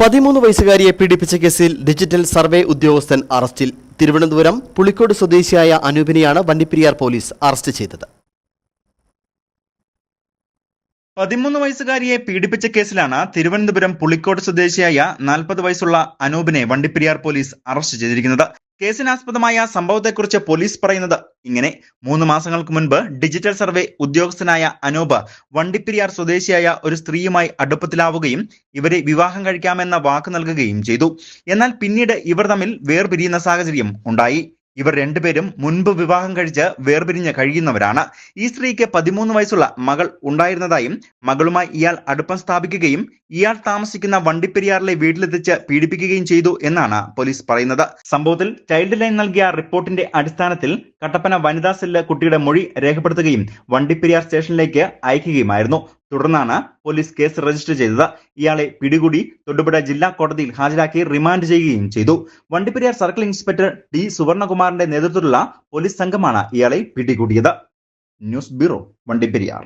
പതിമൂന്ന് വയസ്സുകാരിയെ പീഡിപ്പിച്ച കേസിൽ ഡിജിറ്റൽ സർവേ ഉദ്യോഗസ്ഥൻ അറസ്റ്റിൽ. തിരുവനന്തപുരം പുളിക്കോട് സ്വദേശിയായ അനൂപിനെയാണ് വണ്ടിപ്പെരിയാർ പോലീസ് അറസ്റ്റ് ചെയ്തത്. പതിമൂന്ന് വയസ്സുകാരിയെ പീഡിപ്പിച്ച കേസിലാണ് തിരുവനന്തപുരം പുളിക്കോട് സ്വദേശിയായ നാൽപ്പത് വയസ്സുള്ള അനൂപിനെ വണ്ടിപ്പെരിയാർ പോലീസ് അറസ്റ്റ് ചെയ്തിരിക്കുന്നത്. കേസിനാസ്പദമായ സംഭവത്തെക്കുറിച്ച് പോലീസ് പറയുന്നത് ഇങ്ങനെ. മൂന്ന് മാസങ്ങൾക്ക് മുൻപ് ഡിജിറ്റൽ സർവേ ഉദ്യോഗസ്ഥനായ അനൂപ് വണ്ടിപ്പെരിയാർ സ്വദേശിയായ ഒരു സ്ത്രീയുമായി അടുപ്പത്തിലാവുകയും ഇവരെ വിവാഹം കഴിക്കാമെന്ന വാക്ക് നൽകുകയും ചെയ്തു. എന്നാൽ പിന്നീട് ഇവർ തമ്മിൽ വേർപിരിയുന്ന സാഹചര്യം ഉണ്ടായി. ഇവർ രണ്ടുപേരും മുൻപ് വിവാഹം കഴിച്ച് വേർപിരിഞ്ഞ് കഴിയുന്നവരാണ്. ഈ സ്ത്രീക്ക് പതിമൂന്ന് വയസ്സുള്ള മകൾ ഉണ്ടായിരുന്നതായും മകളുമായി ഇയാൾ അടുപ്പം സ്ഥാപിക്കുകയും ഇയാൾ താമസിക്കുന്ന വണ്ടിപ്പെരിയാറിലെ വീട്ടിലെത്തിച്ച് പീഡിപ്പിക്കുകയും ചെയ്തു എന്നാണ് പോലീസ് പറയുന്നത്. സംഭവത്തിൽ ചൈൽഡ് ലൈൻ നൽകിയ റിപ്പോർട്ടിന്റെ അടിസ്ഥാനത്തിൽ കട്ടപ്പന വനിതാ സെല്ല് കുട്ടിയുടെ മൊഴി രേഖപ്പെടുത്തുകയും വണ്ടിപ്പെരിയാർ സ്റ്റേഷനിലേക്ക് അയക്കുകയുമായിരുന്നു. തുടർന്നാണ് പോലീസ് കേസ് രജിസ്റ്റർ ചെയ്തത്. ഇയാളെ പിടികൂടി തൊടുപുഴ ജില്ലാ കോടതിയിൽ ഹാജരാക്കി റിമാൻഡ് ചെയ്യുകയും ചെയ്തു. വണ്ടിപ്പെരിയാർ സർക്കിൾ ഇൻസ്പെക്ടർ ഡി സുവർണകുമാറിന്റെ നേതൃത്വത്തിലുള്ള പോലീസ് സംഘമാണ് ഇയാളെ പിടികൂടിയത്. News bureau Vandiperiyar.